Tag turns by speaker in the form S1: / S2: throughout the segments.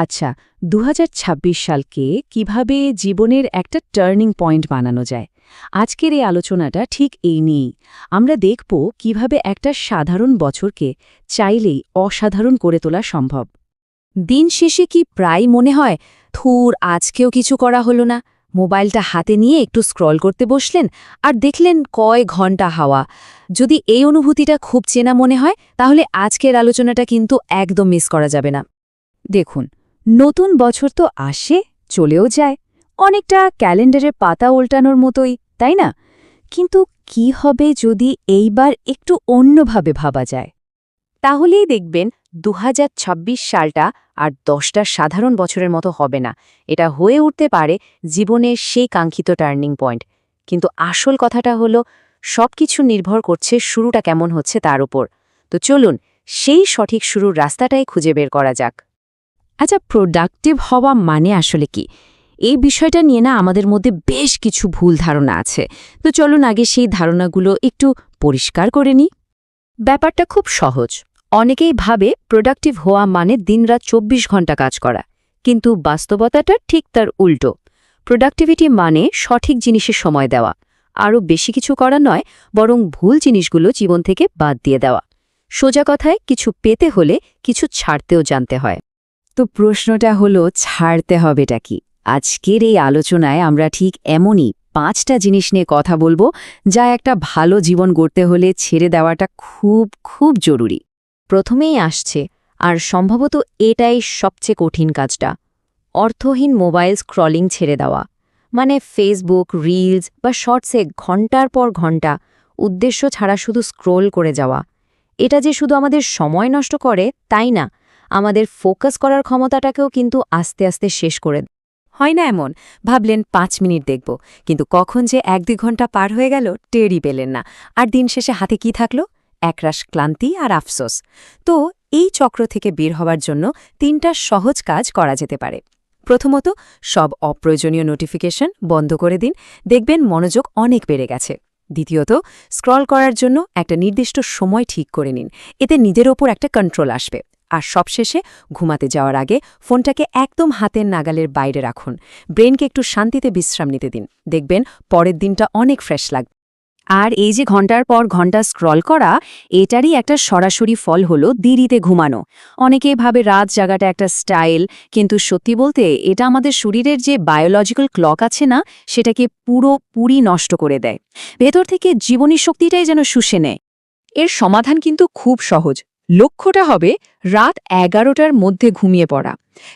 S1: আচ্ছা দু হাজার ছাব্বিশ সালকে কীভাবে জীবনের একটা টার্নিং পয়েন্ট বানানো যায়? আজকের এই আলোচনাটা ঠিক এই নিয়েই। আমরা দেখব কীভাবে একটা সাধারণ বছরকে চাইলেই অসাধারণ করে তোলা সম্ভব। দিন শেষে কি প্রায় মনে হয় থুর আজকেও কিছু করা হলো না। মোবাইলটা হাতে নিয়ে একটু স্ক্রল করতে বসলেন আর দেখলেন কয় ঘণ্টা হাওয়া। যদি এই অনুভূতিটা খুব চেনা মনে হয়, তাহলে আজকের আলোচনাটা কিন্তু একদম মিস করা যাবে না। দেখুন নতুন বছর তো আসে, চলেও যায়। অনেকটা ক্যালেন্ডারের পাতা উল্টানোর মতোই, তাই না? কিন্তু কি হবে যদি এইবার একটু অন্যভাবে ভাবা যায়? তাহলেই দেখবেন দু হাজার ছাব্বিশ সালটা আর দশটা সাধারণ বছরের মতো হবে না। এটা হয়ে উঠতে পারে জীবনের সেই কাঙ্ক্ষিত টার্নিং পয়েন্ট। কিন্তু আসল কথাটা হলো সব কিছু নির্ভর করছে শুরুটা কেমন হচ্ছে তার উপর। তো চলুন, সেই সঠিক শুরুর রাস্তাটাই খুঁজে বের করা যাক। আচ্ছা প্রোডাক্টিভ হওয়া মানে আসলে কি? এই বিষয়টা নিয়ে না আমাদের মধ্যে বেশ কিছু ভুল ধারণা আছে। তো চলুন আগে সেই ধারণাগুলো একটু পরিষ্কার করে নিই। ব্যাপারটা খুব সহজ। অনেকেই ভাবে প্রোডাক্টিভ হওয়া মানে দিনরাত চব্বিশ ঘণ্টা কাজ করা। কিন্তু বাস্তবতাটা ঠিক তার উল্টো। প্রোডাক্টিভিটি মানে সঠিক জিনিসে সময় দেওয়া। আরও বেশি কিছু করা নয়, বরং ভুল জিনিসগুলো জীবন থেকে বাদ দিয়ে দেওয়া। সোজা কথায় কিছু পেতে হলে কিছু ছাড়তেও জানতে হয়। তো প্রশ্নটা হলো, ছাড়তে হবেটা কি? আজকের এই আলোচনায় আমরা ঠিক এমনই পাঁচটা জিনিস নিয়ে কথা বলব, যা একটা ভালো জীবন গড়তে হলে ছেড়ে দেওয়াটা খুব খুব জরুরি। প্রথমেই আসছে, আর সম্ভবত এটাই সবচেয়ে কঠিন কাজটা, অর্থহীন মোবাইল স্ক্রলিং ছেড়ে দেওয়া। মানে ফেসবুক, রিলস বা শর্টসে ঘণ্টার পর ঘণ্টা উদ্দেশ্য ছাড়া শুধু স্ক্রোল করে যাওয়া। এটা যে শুধু আমাদের সময় নষ্ট করে, তাই না? আমাদের ফোকাস করার ক্ষমতাটাকেও কিন্তু আস্তে আস্তে শেষ করে হয় না এমন? ভাবলেন, পাঁচ মিনিট দেখব। কিন্তু কখন যে এক দুই ঘণ্টা পার হয়ে গেল, টেরই পেলেন না। আর দিন শেষে হাতে কি থাকল? একরাশ ক্লান্তি আর আফসোস। তো এই চক্র থেকে বের হওয়ার জন্য তিনটা সহজ কাজ করা যেতে পারে। প্রথমত, সব অপ্রয়োজনীয় নোটিফিকেশন বন্ধ করে দিন। দেখবেন মনোযোগ অনেক বেড়ে গেছে। দ্বিতীয়ত, স্ক্রল করার জন্য একটা নির্দিষ্ট সময় ঠিক করে নিন। এতে নিজের ওপর একটা কন্ট্রোল আসবে। আর সবশেষে ঘুমাতে যাওয়ার আগে ফোনটাকে একদম হাতের নাগালের বাইরে রাখুন। ব্রেনকে একটু শান্তিতে বিশ্রাম নিতে দিন। দেখবেন পরের দিনটা অনেক ফ্রেশ লাগবে আর এই যে ঘণ্টার পর ঘণ্টা স্ক্রল করা, এটারই একটা সরাসরি ফল হলো দেরিতে ঘুমানো। অনেকে ভাবে রাত জাগাটা একটা স্টাইল, কিন্তু সত্যি বলতে এটা আমাদের শরীরের যে বায়োলজিক্যাল ক্লক আছে না, সেটাকে পুরো পুরি নষ্ট করে দেয়। ভেতর থেকে জীবনী শক্তিটাই যেন শুষে নেয়। এর সমাধান কিন্তু খুব সহজ। লক্ষ্যটা হবে রাত এগারোটার মধ্যে ঘুমিয়ে পড়া।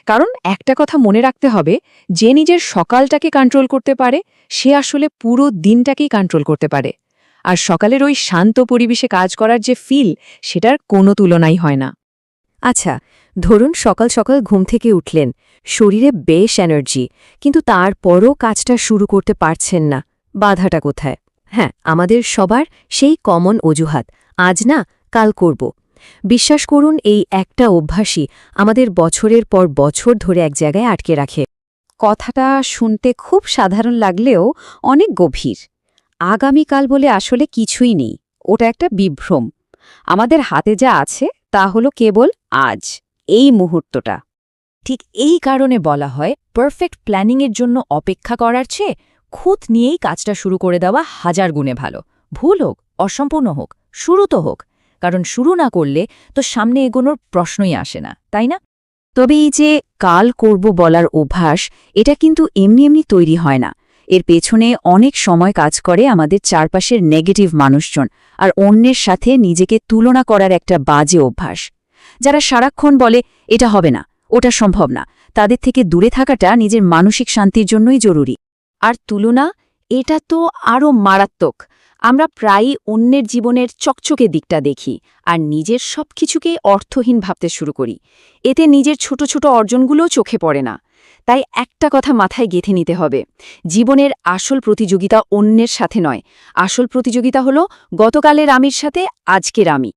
S1: কারণ একটা কথা মনে রাখতে হবে, যে নিজের সকালটাকে কন্ট্রোল করতে পারে, সে আসলে পুরো দিনটাকেই কন্ট্রোল করতে পারে। আর সকালের ওই শান্ত পরিবেশে কাজ করার যে ফিল সেটার কোনো তুলনাই হয় না। আচ্ছা ধরুন সকাল সকাল ঘুম থেকে উঠলেন, শরীরে বেশ এনার্জি কিন্তু তারপরও কাজটা শুরু করতে পারছেন না, বাধাটা কোথায়? হ্যাঁ আমাদের সবার সেই কমন অজুহাত, আজ না, কাল করব। বিশ্বাস করুন, এই একটা অভ্যাসই আমাদের বছরের পর বছর ধরে এক জায়গায় আটকে রাখে। কথাটা শুনতে খুব সাধারণ লাগলেও অনেক গভীর। আগামীকাল বলে আসলে কিছুই নেই, ওটা একটা বিভ্রম। আমাদের হাতে যা আছে, তা হলো কেবল আজ, এই মুহূর্তটা। ঠিক এই কারণে বলা হয় পারফেক্ট প্ল্যানিংয়ের জন্য অপেক্ষা করার চেয়ে খুঁত নিয়েই কাজটা শুরু করে দেওয়া হাজার গুণে ভালো। ভুল হোক, অসম্পূর্ণ হোক, শুরু তো হোক। কারণ শুরু না করলে তো সামনে এগোনোর প্রশ্নই আসে না, তাই না? তবে এই যে কাল করব বলার অভ্যাস, এটা কিন্তু এমনি এমনি তৈরি হয় না। এর পেছনে অনেক সময় কাজ করে আমাদের চারপাশের নেগেটিভ মানুষজন আর অন্যের সাথে নিজেকে তুলনা করার একটা বাজে অভ্যাস। যারা সারাক্ষণ বলে, এটা হবে না, ওটা সম্ভব না, তাদের থেকে দূরে থাকাটা নিজের মানসিক শান্তির জন্যই জরুরি। আর তুলনা, এটা তো আরও মারাত্মক। আমরা প্রায়ই অন্যের জীবনের চকচকে দিকটা দেখি আর নিজের সব কিছুকেই অর্থহীন ভাবতে শুরু করি। এতে নিজের ছোট ছোট অর্জনগুলোও চোখে পড়ে না। তাই একটা কথা মাথায় গেঁথে নিতে হবে। জীবনের আসল প্রতিযোগিতা অন্যের সাথে নয়। আসল প্রতিযোগিতা হলো গতকালের আমির সাথে আজকের আমি।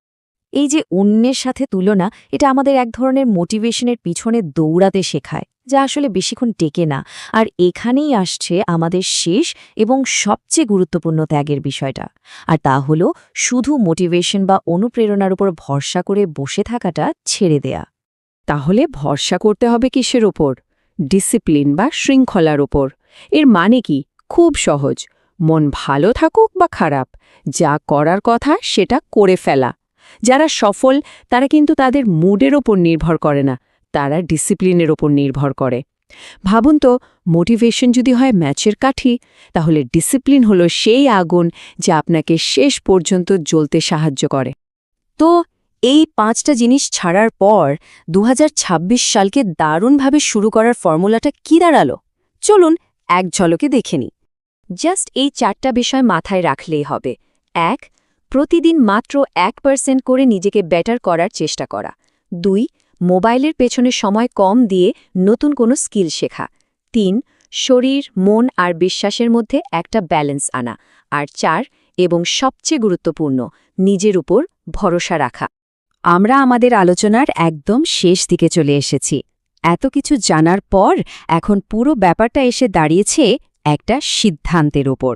S1: এই যে অন্যের সাথে তুলনা, এটা আমাদের এক ধরনের মোটিভেশনের পিছনে দৌড়াতে শেখায়, যা আসলে বেশিক্ষণ টেকে না। আর এখানেই আসছে আমাদের শেষ এবং সবচেয়ে গুরুত্বপূর্ণ ত্যাগের বিষয়টা। আর তা হলো শুধু মোটিভেশন বা অনুপ্রেরণার উপর ভরসা করে বসে থাকাটা ছেড়ে দেয়া। তাহলে ভরসা করতে হবে কিসের ওপর ডিসিপ্লিন বা শৃঙ্খলার ওপর এর মানে কি? খুব সহজ। মন ভালো থাকুক বা খারাপ, যা করার কথা সেটা করে ফেলা। যারা সফল, তারা কিন্তু তাদের মুডের ওপর নির্ভর করে না, তারা ডিসিপ্লিনের ওপর নির্ভর করে। ভাবুন তো, মোটিভেশন যদি হয় ম্যাচের কাঠি, তাহলে ডিসিপ্লিন হলো সেই আগুন যা আপনাকে শেষ পর্যন্ত জ্বলতে সাহায্য করে। তো, এই পাঁচটা জিনিস ছাড়ার পর দু হাজার ছাব্বিশ সালকে দারুণভাবে শুরু করার ফর্মুলাটা কি দাঁড়াল? চলুন এক ঝলকে দেখে নিই। জাস্ট এই চারটা বিষয় মাথায় রাখলেই হবে। এক প্রতিদিন মাত্র এক পার্সেন্ট করে নিজেকে বেটার করার চেষ্টা করা। দুই, মোবাইলের পেছনে সময় কম দিয়ে নতুন কোনো স্কিল শেখা। তিন, শরীর, মন আর বিশ্বাসের মধ্যে একটা ব্যালেন্স আনা। আর চার, এবং সবচেয়ে গুরুত্বপূর্ণ, নিজের উপর ভরসা রাখা। আমরা আমাদের আলোচনার একদম শেষ দিকে চলে এসেছি। এত কিছু জানার পর এখন পুরো ব্যাপারটা এসে দাঁড়িয়েছে একটা সিদ্ধান্তের ওপর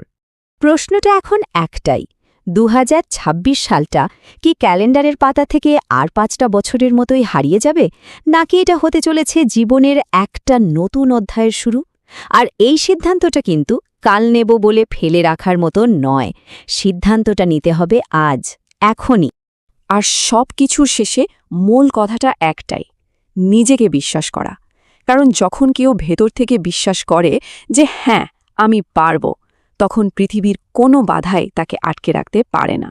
S1: প্রশ্নটা এখন একটাই দু হাজার ছাব্বিশ সালটা কি ক্যালেন্ডারের পাতা থেকে আর পাঁচটা বছরের মতোই হারিয়ে যাবে? নাকি এটা হতে চলেছে জীবনের একটা নতুন অধ্যায়ের শুরু? আর এই সিদ্ধান্তটা কিন্তু কাল নেব বলে ফেলে রাখার মতো নয়। সিদ্ধান্তটা নিতে হবে আজ, এখনই। আর সব কিছুর শেষে মূল কথাটা একটাই, নিজেকে বিশ্বাস করা। কারণ যখন কেউ ভেতর থেকে বিশ্বাস করে যে হ্যাঁ আমি পারব, তখন পৃথিবীর কোনো বাধাই তাকে আটকে রাখতে পারে না।